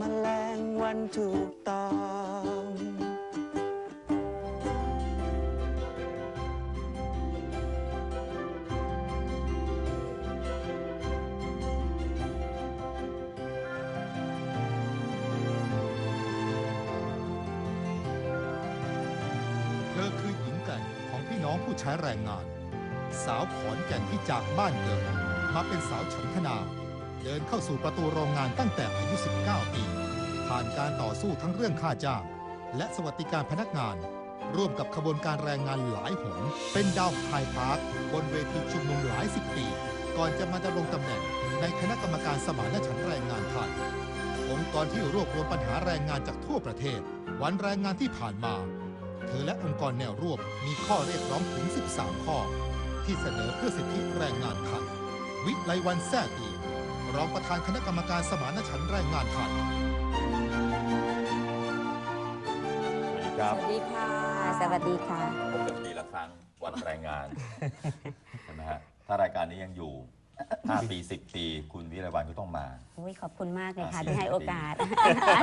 มแมลงวันถูกต้องเธอคือหญิงแก่ของพี่น้องผู้ใช้แรงงาน สาวขอนแก่นที่จากบ้านเกิดมาเป็นสาวฉันทนา เดินเข้าสู่ประตูโรงงานตั้งแต่อายุ 19 ปี ผ่านการต่อสู้ทั้งเรื่องค่าจ้าง และสวัสดิการพนักงาน ร่วมกับขบวนการแรงงานหลายหนเป็นดาวไฮพาร์คบนเวทีชุมนุมหลายสิบปี ก่อนจะมาดำรงตำแหน่ง ในคณะกรรมการสมานฉันท์แรงงานไทยองค์กรที่รวบรวมปัญหาแรงงานจากทั่วประเทศ วันแรงงานที่ผ่านมา เธอและองค์กรแนวร่วมมีข้อเรียกร้องถึง 13 ข้อ ที่เสนอเพื่อสิทธิแรงงานไทยวิไลวันแซ่ตี รองประธานคณะกรรมการสมานฉันท์แรงงานไทย สวัสดีครับสวัสดีค่ะ สวัสดีค่ะพบกันปีละครั้งวันแรงงาน ใช่ไหมฮะ ถ้ารายการนี้ยังอยู่ 5 ปี 10 ปี คุณวิไลวันก็ต้องมาโอ้ยขอบคุณมากเลยค่ะอ่าที่ให้โอกาส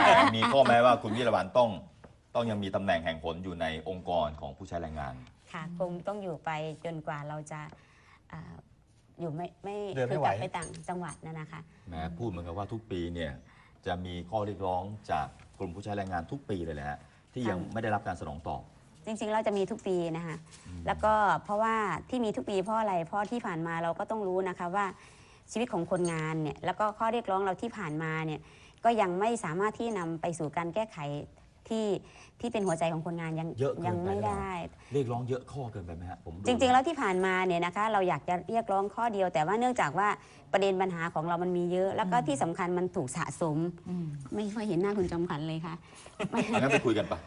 แต่มีข้อแม้ว่าคุณวิไลวันต้องต้องยังมีตำแหน่งแห่งผลอยู่ในองค์กรของผู้ใช้แรงงาน ค่ะ คงต้องอยู่ไปจนกว่าเราจะอ่า อยู่ไม่ไม่เดินไม่คืไหว กลับไปต่างจังหวัดนะนะคะแม้พูดเหมือนกับว่าทุกปีเนี่ยจะมีข้อเรียกร้องจากกลุ่มผู้ใช้แรงงานทุกปีเลยแหละฮะที่ยังค่ะไม่ได้รับการสนองตอบ จริงๆ เราจะมีทุกปีนะคะ แล้วก็เพราะว่าที่มีทุกปีเพราะอะไร เพราะที่ผ่านมาเราก็ต้องรู้นะคะว่าชีวิตของคนงานเนี่ย แล้วก็ข้อเรียกร้องเราที่ผ่านมาเนี่ย ก็ยังไม่สามารถที่นำไปสู่การแก้ไข ที่ที่เป็นหัวใจของคนงานยังเยอะเกินไปยังไม่หรือเปล่า ได้ เรียกร้องเยอะข้อเกินไปไหมฮะผมดูจริง ๆ แล้วที่ผ่านมาเนี่ยนะคะเราอยากจะเรียกร้องข้อเดียว แต่ว่าเนื่องจากว่าประเด็นปัญหาของเรามันมีเยอะ แล้วก็ที่สำคัญมันถูกสะสมไม่ค่อยเห็นหน้าคุณจอมขวัญเลยค่ะงั้นไปคุยกันปะ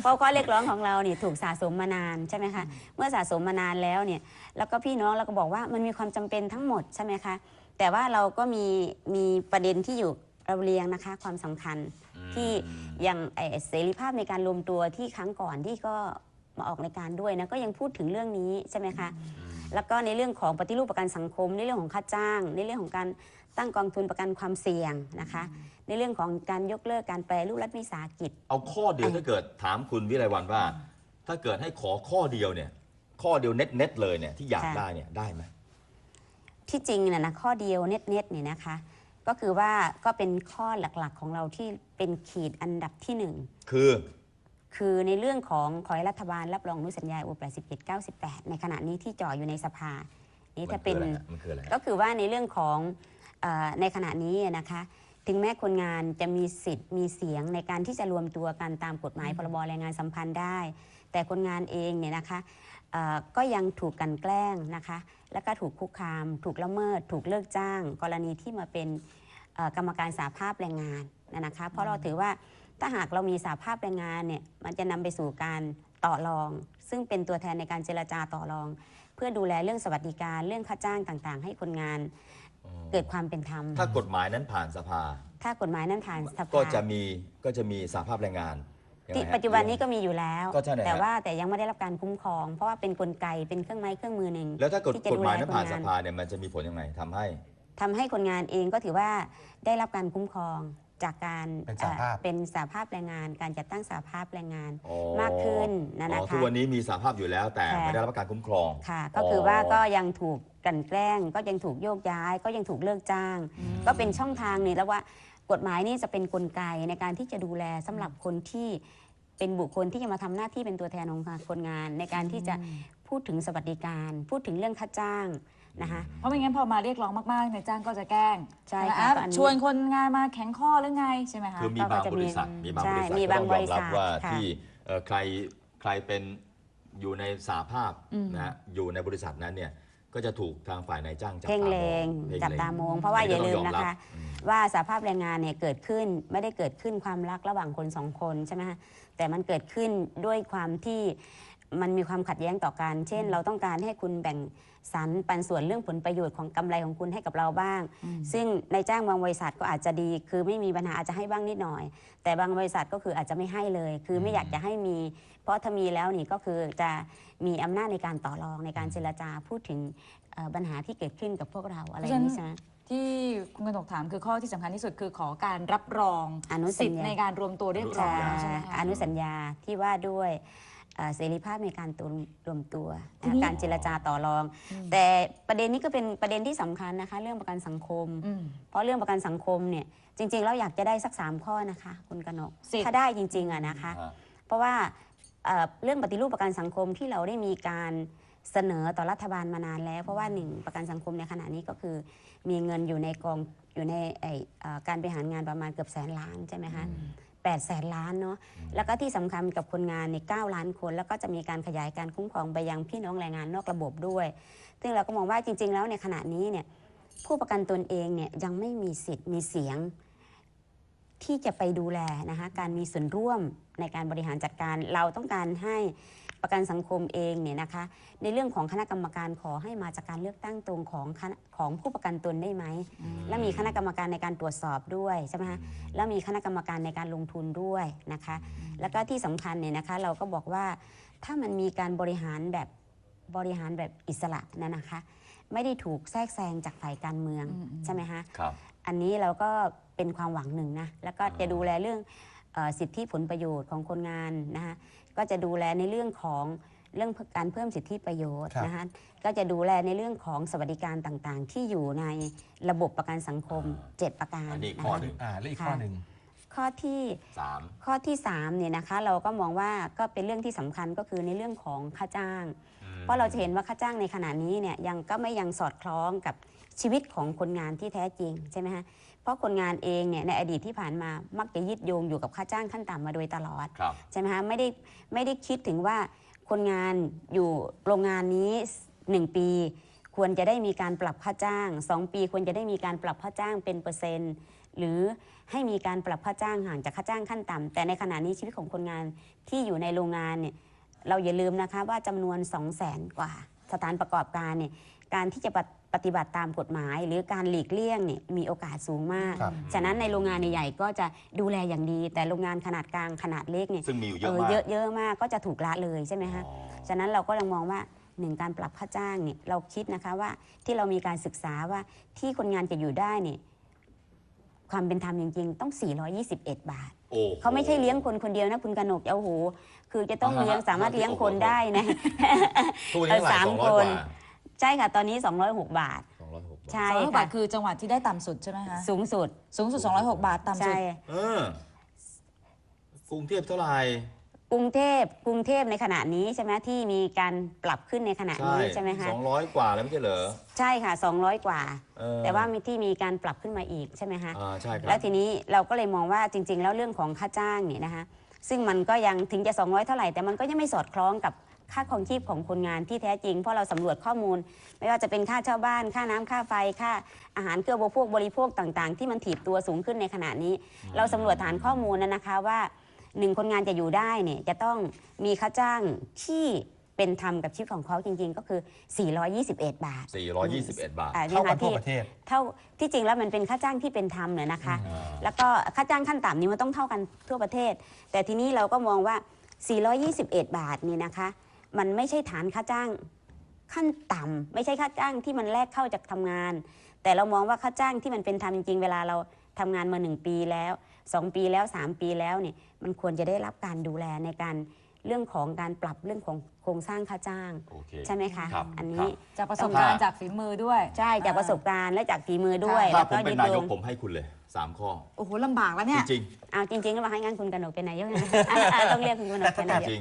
เพราะข้อเรียกร้องของเราเนี่ยถูกสะสมมานานใช่ไหมคะเมื่อสะสมมานานแล้วเนี่ยแล้วก็พี่น้องเราก็บอกว่ามันมีความจำเป็นทั้งหมดใช่ไหมคะแต่ว่าเราก็มีมีประเด็นที่อยู่ เราเรียงนะคะความสำคัญที่อย่างไอ้เสรีภาพในการรวมตัวที่ครั้งก่อนที่ก็มาออกในการด้วยนะก็ยังพูดถึงเรื่องนี้ใช่ไหมคะ แล้วก็ในเรื่องของปฏิรูปประกันสังคม ในเรื่องของค่าจ้าง ในเรื่องของการตั้งกองทุนประกันความเสี่ยงนะคะ ในเรื่องของการยกเลิกการแปรรูปรัฐวิสาหกิจ เอาข้อเดียวถ้าเกิดถามคุณวิไลวันว่า ถ้าเกิดให้ขอข้อเดียวเนี่ย ข้อเดียวเน็ตเน็ตๆเลยเนี่ยที่อยากค่ะ ได้เนี่ยได้ไหม ที่จริงนะนะข้อเดียวเน็ตๆเนี่ยนะคะ ก็คือว่าก็เป็นข้อหลักๆของเราที่เป็นขีดอันดับที่หนึ่งคือ คือในเรื่องของขอให้รัฐบาลรับรองอนุสัญญาอุป81 98ในขณะนี้ที่จ่ออยู่ในสภา นี่ถ้าเป็นมันคืออะไรฮะ ก็คือว่าในเรื่องของเออในขณะนี้นะคะ ถึงแม้คนงานจะมีสิทธิ์มีเสียงในการที่จะรวมตัวกันตามกฎหมายพรบแรงงานสัมพันธ์ได้ แต่คนงานเองเนี่ยนะคะเอ่อ ก็ยังถูกกลันแกล้งนะคะ แล้วก็ถูกคุกคาม ถูกละเมิด ถูกเลิกจ้าง กรณีที่มาเป็นเอ่อกรรมการสาภาพแรงงานนะนะคะ เพราะเราถือว่าถ้าหากเรามีสาภาพแรงงานเนี่ยมันจะนำไปสู่การต่อรอง ซึ่งเป็นตัวแทนในการเจรจาต่อรอง เพื่อดูแลเรื่องสวัสดิการเรื่องค่าจ้างต่างๆ ให้คนงานเกิดความเป็นธรรม ถ้ากฎหมายนั้นผ่านสภา ถ้ากฎหมายนั้นผ่านสภา ก็จะมีก็จะมีสาภาพแรงงานยัง ที่ไงฮะปัจจุบันนี้ก็มีอยู่แล้ว ก็ใช่นะฮะแต่ว่าแต่ยังไม่ได้รับการคุ้มครอง เพราะว่าเป็นกลไกเป็นเครื่องไม้เครื่องมือหนึ่ง แล้วถ้ากฎที่จะกฎดูหแลมายนั้นคนผ่านสงานภาเนี่ยมันจะมีผลยังไงทำให้ ทำให้คนงานเองก็ถือว่าได้รับการคุ้มครองจากการเป็นสหภาพ เอ่อเป็นสาภาพแรงงาน การจัดตั้งสาภาพแรงงาน อ๋อมากขึ้นนะอ๋อนะคะทุกวันนี้มีสาภาพอยู่แล้วแต่ค่ะไม่ได้รับการคุ้มครอง ค่ะ ก็คือว่าก็ยังถูกกลั่นแกล้ง ก็ยังถูกโยกย้าย ก็ยังถูกเลิกจ้าง ก็เป็นช่องทางนี่แล้วว่า กฎหมายนี่จะเป็นนกลไกในการที่จะดูแลสำหรับคนที่เป็นบุคคลที่จะมาทำหน้าที่เป็นตัวแทนของคนงาน ในการที่จะพูดถึงสวัสดิการ พูดถึงเรื่องค่าจ้างนะคะเพราะไม่งั้นพอมาเรียกร้องมากๆนายจ้างก็จะแกล้งใช่ไหมค่ะอะก็อันนี้ชวนคนงานมาแข็งข้อหรือไงใช่ไหมคะคือมีบางบริษัทมีบางบใช่ริษัทมีก็บาต้องงบยอริมรับษัทว่าค่ะที่เอ่อใครใครเป็นอยู่ในสาภาพนะฮะอยู่ในบริษัทนั้นเนี่ย ก็จะถูกทางฝ่ายนายจ้างจับเพ่งตามเลองงเพ่งจับล็งตามองเพราะว่าอัอย่าลืมก็ต้งนะรับคะอืมว่าสาภาพแรงงานเนี่ยเกิดขึ้นไม่ได้เกิดขึ้นความรักระหว่างคนสองคนใช่ไหมคะแต่มันเกิดขึ้นด้วยความที่ มันมีความขัดแย้งต่อกัน เช่น เราต้องการให้คุณแบ่งสรรปันส่วนเรื่องผลประโยชน์ของกำไรของคุณให้กับเราบ้าง ซึ่งนายจ้างบางบริษัทก็อาจจะดี คือไม่มีปัญหาอาจจะให้บ้างนิดหน่อย แต่บางบริษัทก็คืออาจจะไม่ให้เลย คือไม่อยากจะให้มี เพราะถ้ามีแล้วนี่ก็คือจะมีอำนาจในการต่อรองในการเจรจาพูดถึงเอ่อปัญหาที่เกิดขึ้นกับพวกเราอะไรอย่างนี้ใช่ไหมที่คุณกนกถามคือข้อที่สำคัญที่สุดคือขอการรับรองอนุสัญญาสิทธิ์ในการรวมตัวเรียกร้องใช่ไหมคะอนุสัญญาที่ว่าด้วยเอ่อเสรีภาพในการตัวรวมตัวทีนี้ การเจรจาต่อรอง แต่ประเด็นนี้ก็เป็นประเด็นที่สำคัญนะคะ เรื่องประกันสังคม อืม เพราะเรื่องประกันสังคมเนี่ยจริงๆเราอยากจะได้สักสามข้อนะคะคุณกนกสิบ ถ้าได้จริงๆอะนะคะฮะเพราะว่าเอ่อเรื่องปฏิรูปประกันสังคมที่เราได้มีการเสนอต่อรัฐบาลมานานแล้ว เพราะว่าหนึ่งประกันสังคมในขณะนี้ก็คือ มีเงินอยู่ในกองอยู่ในไอ้เอ่อการบริหารงานประมาณเกือบแสนล้านใช่ไหมคะ แปดแสนล้านเนาะแล้วก็ที่สำคัญกับคนงานในเก้าล้านคน แล้วก็จะมีการขยายการคุ้มครองไปยังพี่น้องแรงงานนอกระบบด้วย ซึ่งเราก็มองว่าจริง ๆ แล้วในขณะนี้เนี่ยผู้ประกันตนเองเนี่ยยังไม่มีสิทธิ์มีเสียงที่จะไปดูแลนะคะการมีส่วนร่วมในการบริหารจัดการเราต้องการให้ ประกันสังคมเองเนี่ยนะคะในเรื่องของคณะกรรมการขอให้มาจากการเลือกตั้งตรงของคณะของผู้ประกันตนได้ไหม และมีคณะกรรมการในการตรวจสอบด้วยใช่ไหมคะแล้วมีคณะกรรมการในการลงทุนด้วยนะคะ แล้วก็ที่สำคัญเนี่ยนะคะเราก็บอกว่าถ้ามันมีการบริหารแบบบริหารแบบอิสระนะนะคะ ไม่ได้ถูกแทรกแซงจากฝ่ายการเมืองอืมอืมใช่ไหมคะครับอันนี้เราก็เป็นความหวังหนึ่งนะแล้วก็จะดูแลเรื่องเออ สิทธิผลประโยชน์ของคนงานนะคะก็จะดูแลในเรื่องของเรื่องการเพิ่มสิทธิประโยชน์ครับนะคะก็จะดูแลในเรื่องของสวัสดิการต่างๆ ที่อยู่ในระบบประกันสังคม 7 ประการอันนี้อีกนะข้อคะหนึ่งอ่าและอีกข้อหนึ่งข้อที่สามข้อที่3เนี่ยนะคะเราก็มองว่าก็เป็นเรื่องที่สำคัญก็คือในเรื่องของค่าจ้าง เพราะเราจะเห็นว่าค่าจ้างในขณะนี้เนี่ยยังก็ไม่ยังสอดคล้องกับชีวิตของคนงานที่แท้จริงใช่ไหมฮะ เพราะคนงานเองเนี่ยในอดีตที่ผ่านมามักจะยึดโยงอยู่กับค่าจ้างขั้นต่ำมาโดยตลอดครับ ใช่ไหมฮะไม่ได้ไม่ได้คิดถึงว่าคนงานอยู่โรงงานนี้ 1 ปี ควรจะได้มีการปรับค่าจ้าง 2 ปีควรจะได้มีการปรับค่าจ้างเป็นเปอร์เซ็นต์ หรือให้มีการปรับค่าจ้างห่างจากค่าจ้างขั้นต่ำแต่ในขณะนี้ชีวิตของคนงานที่อยู่ในโรงงานเนี่ยเราอย่าลืมนะคะว่าจำนวน 2 0 0แสนกว่า สถานประกอบการเนี่ยการที่จะปฏิบัติตามกฎหมาย หรือการหลีกเลี่ยงเนี่ยมีโอกาสสูงมาก ครับ ฉะนั้นในโรงงานใหญ่ๆก็จะดูแลอย่างดี แต่โรงงานขนาดกลางขนาดเล็กเนี่ยซึ่งมีอยู่เยเออะอมากเยอะเยอะมากก็จะถูกละเลยใช่ไหมคะ อ๋อ ฉะนั้นเราก็ยังมองว่าหนึ่งการปรับค่าจ้างเนี่ยเราคิดนะคะว่าที่เรามีการศึกษาว่าที่คนงานจะอยู่ได้เนี่ยความเป็นธรรมจริง ๆ ต้อง 421 บาท โอ้โห เขาไม่ใช่เลี้ยงคนคนเดียวนะคุณกนกโอ้โหคือจะต้องอ่าฮะเลี้ยงสามารถเลี้ยงคนโอ้โหได้นะ ทุกวันนี้เท่าไหร่สามสองร้อยคกน ว่าใช่ค่ะตอนนี้ 206 บาทสองร้อยหกบาทใช่สองร้อยหกบาค่ะทคือจังหวัดที่ได้ต่ำสุดใช่ไหมคะ สูงสุดสูงสุด 206 บาท ต่ำสุใช่ด เออกรุงเทพเท่าไหร่ กรุงเทพกรุงเทพในขณะนี้ใช่ไหมที่มีการปรับขึ้นในขณะนี้ใช่ไหมคะสองร้อยกว่าแล้วไม่ใช่เหรอใช่ค่ะ 200 กว่า เออแต่ว่ามีที่มีการปรับขึ้นมาอีกใช่ไหมคะอ่าใช่ครัแล้บวทีนี้เราก็เลยมองว่าจริง ๆ แล้วเรื่องของค่าจ้างเนี่ยนะคะซึ่งมันก็ยังถึงจะ 200 เท่าไหร่แต่มันก็ยังไม่สอดคล้องกับค่าของชีพของคนงานที่แท้จริงเพราะเราสำรวจข้อมูล ไม่ว่าจะเป็นค่าเช่าบ้าน ค่าน้ำค่าไฟค่าอาหารเครื่องบริโภคบริโภคต่าง ๆ ที่มันถีบตัวสูงขึ้นในขณะนี้ เราสำรวจฐานข้อมูลนะนะคะว่า หนึ่งคนงานจะอยู่ได้เนี่ยจะต้องมีค่าจ้างที่เป็นธรรมกับชีวิตของเขาจริงๆ ก็คือ 421 บาท 421 บาทอ่เท่ากันยทั่วที่ประเทศ เท่าที่จริงแล้วมันเป็นค่าจ้างที่เป็นธรรมเนี่ยนะคะอ่าแล้วก็ค่าจ้างขั้นต่ำนี่มันต้องเท่ากันทั่วประเทศ แต่ทีนี้เราก็มองว่า 421 บาทนี่นะคะ มันไม่ใช่ฐานค่าจ้างขั้นต่ำไม่ใช่ค่าจ้างที่มันแลกเข้าจากทำงาน แต่เรามองว่าค่าจ้างที่มันเป็นธรรมจริงๆ เวลาเราทำงานมา1ปีแล้ว 2 ปีแล้ว 3 ปีแล้วเนี่ยมันควรจะได้รับการดูแลในการเรื่องของการปรับเรื่องของโครงสร้างค่าจ้าง โอเค ใช่ไหมคะ ครับอันคนี้รับ จากประสบการณ์จากฝีมือด้วยใช่จากประสบการณ์และจากฝีมือด้วยถ้าแล้วผมก็เป็ยึนดนาโยยกงผมให้คุณเลย 3 ข้อ โอ้โหลำบากแล้วจเนี่ย ริงเอาจริงๆแล้วมาให้งานคุณกนกเป็นนายกนะต้องเรียกคุณกนกเป็นนายกจริง